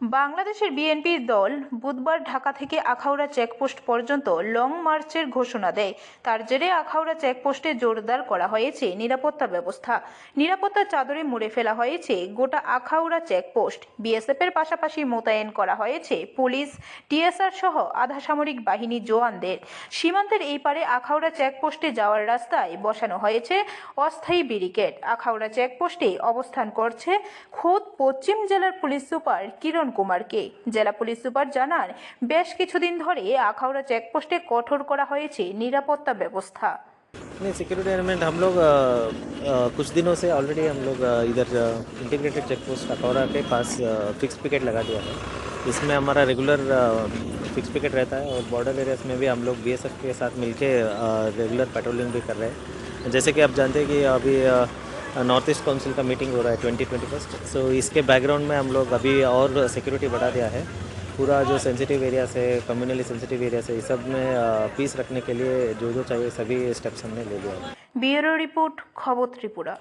বাংলাদেশের বিএনপি দল বুধবার ঢাকা থেকে আখাউড়া চেকপোস্ট পর্যন্ত লং মার্চের ঘোষণা দেয়। তার জেরে আখাউড়া চেকপোস্টে জোরদার করা হয়েছে নিরাপত্তা ব্যবস্থা। নিরাপত্তার চাদরে মুড়ে ফেলা হয়েছে গোটা আখাউড়া চেকপোস্ট। বিএসএফের পাশাপাশি মোতায়েন করা হয়েছে পুলিশ, টিএসআর সহ আধা সামরিক বাহিনী জওয়ানদের। সীমান্তের এই পারে আখাউড়া চেকপোস্টে যাওয়ার রাস্তায় বসানো হয়েছে অস্থায়ী ব্যারিকেড। আখাউড়া চেকপোস্টে অবস্থান করছে খোদ পশ্চিম জেলার পুলিশ সুপার কিরণ কুমারকে জেলা পুলিশ সুপার জানান বেশ কিছুদিন ধরে আখাউড়া চেকপোস্টে কঠোর করা হয়েছে নিরাপত্তা ব্যবস্থা नहीं सिक्योरिटी अरेंजमेंट हम लोग अ, अ, कुछ दिनों से ऑलरेडी हम लोग अ, इधर इंटीग्रेटेड चेक पोस्ट अखौरा के पास फिक्स पिकेट लगा दिया है इसमें हमारा रेगुलर फिक्स पिकेट रहता है और बॉर्डर एरियाज में भी हम लोग बी के साथ मिलके रेगुलर पेट्रोलिंग भी कर रहे हैं जैसे कि आप जानते हैं कि अभी नॉर्थ ईस्ट काउंसिल का मीटिंग हो रहा है ट्वेंटी ट्वेंटी फ़र्स्ट सो इसके बैकग्राउंड में हम लोग अभी और सिक्योरिटी बढ़ा दिया है. पूरा जो सेंसिटिव एरिया से कम्युनली सेंसिटिव एरिया से इस सब में uh, पीस रखने के लिए जो जो चाहिए सभी स्टेप्स हमने ले लिया है. ब्यूरो रिपोर्ट खबर त्रिपुरा.